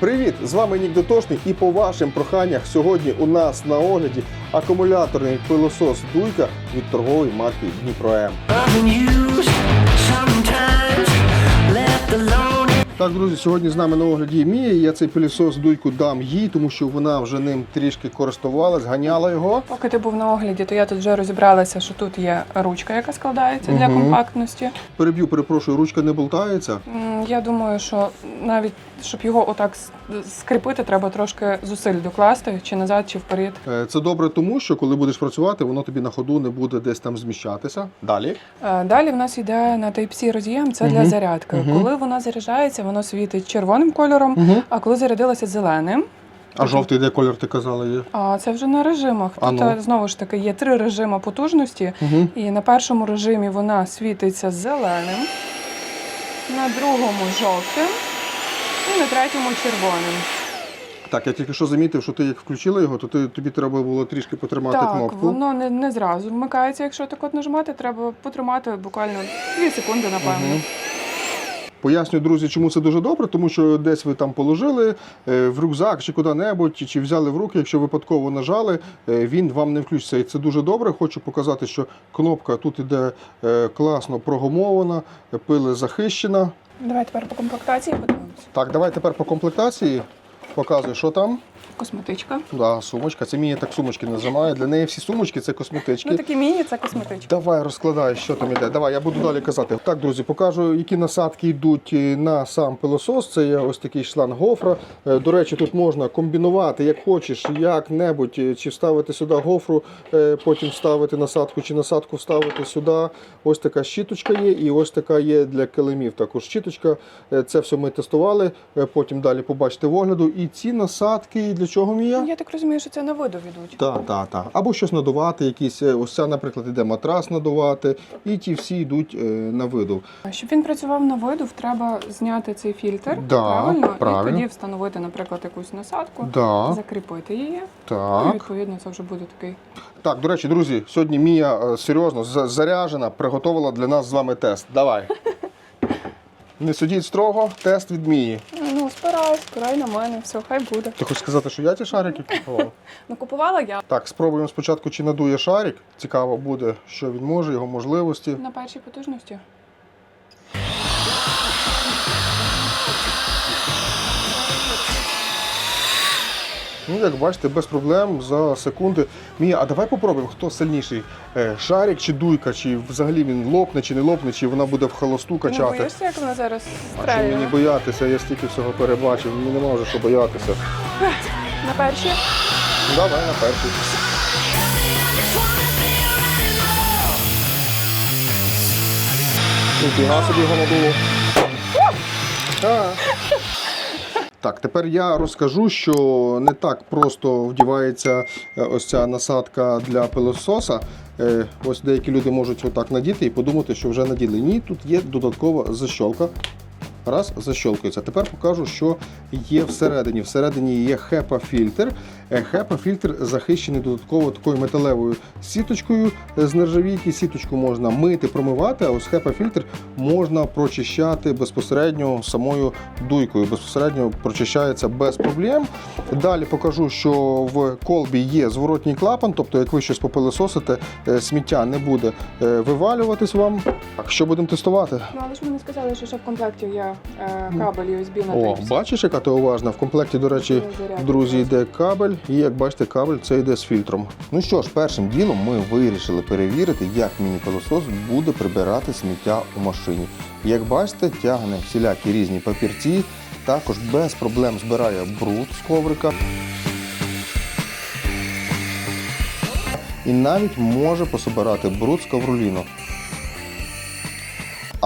Привіт! З вами Нік Дотошний і по вашим проханнях сьогодні у нас на огляді акумуляторний пилосос Дуйка від торгової марки Дніпро М. Так, друзі, сьогодні з нами на огляді Мія. Я цей пилосос Дуйку дам їй, тому що вона вже ним трішки користувалась, ганяла його. Поки ти був на огляді, то я тут вже розібралася, що тут є ручка, яка складається для компактності. Переб'ю, перепрошую, ручка не болтається. Я думаю, що навіть щоб його отак скріпити, треба трошки зусиль докласти, чи назад, чи вперед. Е, Це добре, тому що коли будеш працювати, воно тобі на ходу не буде десь там зміщатися. Далі. Е, Далі в нас йде на Type-C роз'єм, це для зарядки. Мгм. Коли вона заряджається, воно світить червоним кольором, Угу. а коли зарядилася зеленим. А жовтий де колір ти казала є? А це вже на режимах. А Тут ну. е, знову ж таки є три режими потужності. Угу. І на першому режимі вона світиться зеленим, на другому жовтим і на третьому червоним. Так, я тільки що замітив, що ти як включила його, то ти, тобі треба було трішки потримати так, кнопку. воно не, не зразу вмикається, якщо так от нажимати, треба потримати буквально 2 секунди, напевно. Мгм. Поясню, друзі, чому це дуже добре, тому що десь ви там положили е, в рюкзак чи куди-небудь, чи взяли в руки, якщо випадково нажали, е, він вам не включиться. І це дуже добре. Хочу показати, що кнопка тут іде е, класно прогумована, пили захищена. Давай тепер по комплектації подивимося. Так, давай тепер по комплектації. Показуй, що там. Косметичка. Да, сумочка. Це мені так сумочки називає. Для неї всі сумочки це косметички. Ну такі міні це косметичка. Давай розкладай, що там іде. Давай, я буду далі казати. Так, друзі, покажу, які насадки йдуть е, на сам пилосос. Це є ось такий шланг гофра. Е, До речі, тут можна комбінувати, як хочеш, як-небудь, е, чи вставити сюди гофру, потім вставити насадку, чи насадку вставити сюди. Ось така щіточка є, і ось така є для килимів. Також щіточка. Це все ми тестували. Потім далі побачите в огляду. І ці насадки для чого мія? Я так розумію, що це на виду йдуть. Так, так, так. Або щось надувати, якісь, е, ось ця, наприклад, іде матрас надувати, і ті всі йдуть е, на виду. Щоб він працював на виду, треба зняти цей фільтр, Да, правильно? правильно. І тоді встановити, наприклад, якусь насадку, Да, закріпити її. І відповідно це вже буде такий. Так, до речі, друзі, сьогодні Мія е, серйозно за- заряжена, приготувала для нас з вами тест. Давай. Не судіть строго, тест від Мії. Спирай, спирай на мене, все, хай буде. Ти хочеш сказати, що я ті шарики купував? Ну, купувала я Так, спробуємо спочатку, чи надує шарик. Цікаво буде, що він може, його можливості. на першій потужності. Ну, як бачите, без проблем за секунди. Мія, а давай попробуємо, хто сильніший? Е, Шарик чи дуйка, чи взагалі він лопне, чи не лопне, чи вона буде в холосту Не качати. боїшся, як вона зараз А що мені боятися? Я стільки всього перебачив, мені нема вже що боятися. На першій? Давай на перший. Ніфіга собі його надуло. Так, тепер я розкажу, що не так просто вдівається е, ось ця насадка для пилососа. Е, Ось деякі люди можуть отак надіти і подумати, що вже наділи. Ні, тут є додаткова защолка. Раз, защолкується. Тепер покажу, що є всередині. Всередині є HEPA-фільтр. HEPA-фільтр захищений додатково такою металевою сіточкою з нержавійки. Сіточку можна мити, промивати, а ось HEPA-фільтр можна прочищати безпосередньо самою дуйкою. Безпосередньо прочищається без проблем. Далі покажу, що в колбі є зворотній клапан, тобто, як ви щось попилисосите, е, сміття не буде е, вивалюватись вам. Так, що будемо тестувати? Ну, але ж мені сказали, що ще в комплекті є е, кабель USB на О, Type-C. бачиш, яка ти уважна. В комплекті, до речі, друзі, йде кабель, і як бачите, кабель це йде з фільтром. Ну що ж, першим ділом ми вирішили перевірити, як міні-пилосос буде прибирати сміття у машині. Як бачите, тягне всілякі різні папірці, також без проблем збирає бруд з коврика. І навіть може пособирати бруд з ковроліну.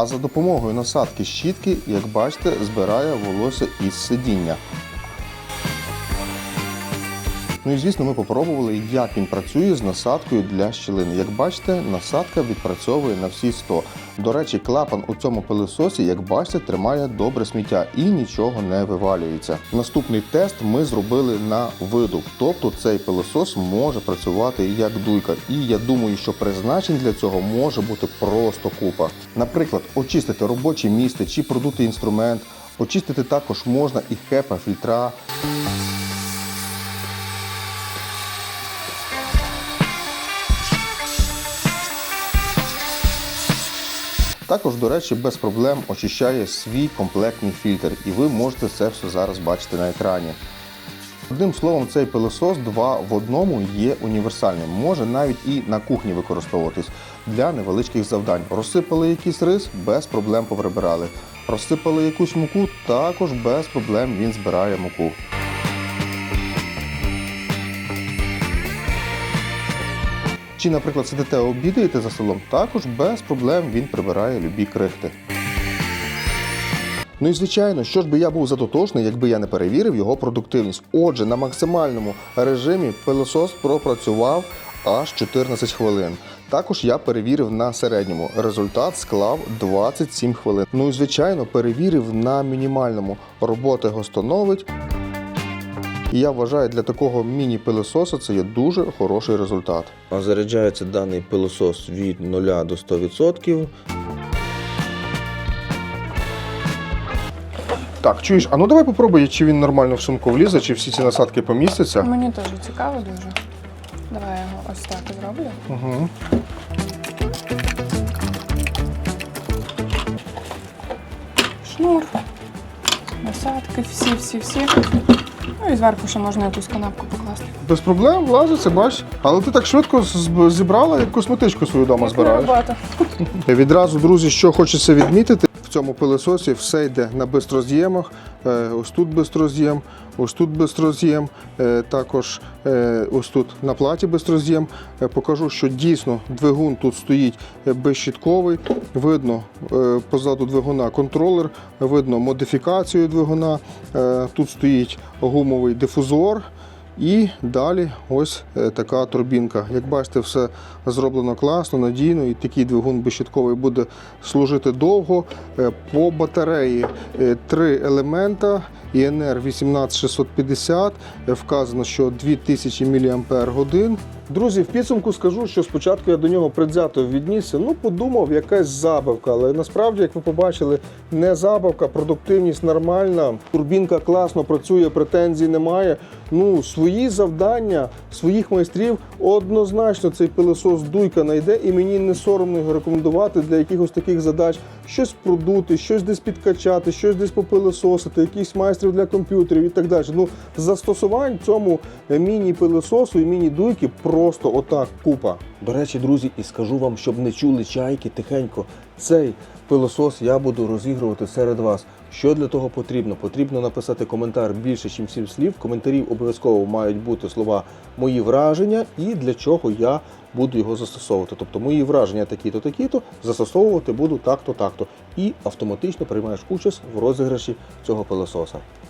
А за допомогою насадки щітки, як бачите, збирає волосся із сидіння. Ну і звісно, ми попробували, як він працює з насадкою для щілини. Як бачите, насадка відпрацьовує на всі 100. До речі, клапан у цьому пилососі, як бачите, тримає добре сміття і нічого не вивалюється. Наступний тест ми зробили на видув, тобто цей пилосос може працювати як дуйка. І я думаю, що призначень для цього може бути просто купа. Наприклад, очистити робоче місце чи продути інструмент. Очистити також можна і хепа фільтра. Також, до речі, без проблем очищає свій комплектний фільтр, і ви можете це все зараз бачити на екрані. Одним словом, цей пилосос два в одному є універсальним. Може навіть і на кухні використовуватись для невеличких завдань. Розсипали якийсь рис, без проблем поприбирали. Розсипали якусь муку, також без проблем він збирає муку. Чи, наприклад, сидите обідаєте за столом, також без проблем він прибирає любі крихти. Ну і звичайно, що ж би я був затотошний, якби я не перевірив його продуктивність. Отже, на максимальному режимі пилосос пропрацював аж 14 хвилин. Також я перевірив на середньому. Результат склав 27 хвилин. Ну і звичайно, перевірив на мінімальному. Робота його становить. І я вважаю, для такого міні-пилососа це є дуже хороший результат. А заряджається даний пилосос від 0 до 100%. Так, чуєш, а ну давай попробуй, чи він нормально в сумку влізе, чи всі ці насадки помістяться. Мені теж цікаво дуже. Давай я його ось так зроблю. Угу. Шнур, насадки, всі, всі, всі. Ну і зверху ще можна якусь канапку покласти. Без проблем влазиться, бач. Але ти так швидко з- зібрала, як косметичку свою вдома збираєш. робота. Відразу, друзі, що хочеться відмітити, цьому пилососі все йде на бистроз'ємах. Е, Ось тут бистроз'єм, ось тут бистроз'єм, е, також е, ось тут на платі бистроз'єм. Покажу, що дійсно двигун тут стоїть безщітковий. Видно позаду двигуна контролер, видно модифікацію двигуна. Тут стоїть гумовий дифузор. І далі ось е, така турбінка. Як бачите, все зроблено класно, надійно, і такий двигун безщитковий буде служити довго. Е, По батареї е, три елемента. ІНР 18650, е, вказано, що 2000 мАч. Друзі, в підсумку скажу, що спочатку я до нього предвзято віднісся. Ну, подумав, якась забавка, але насправді, як ви побачили, не забавка, продуктивність нормальна, турбінка класно працює, претензій немає. Ну, свої завдання, своїх майстрів однозначно цей пилосос дуйка знайде, і мені не соромно його рекомендувати для якихось таких задач. Щось продути, щось десь підкачати, щось десь попилососити, якісь майстрів для комп'ютерів і так далі. Ну, застосувань цьому е, міні-пилососу і міні-дуйки просто отак купа. До речі, друзі, і скажу вам, щоб не чули чайки тихенько. Цей пилосос я буду розігрувати серед вас. Що для того потрібно? Потрібно написати коментар більше, ніж 7 слів. В коментарі обов'язково мають бути слова мої враження і для чого я буду його застосовувати. Тобто мої враження такі-то, такі-то, застосовувати буду так-то, так-то. І автоматично приймаєш участь в розіграші цього пилососа.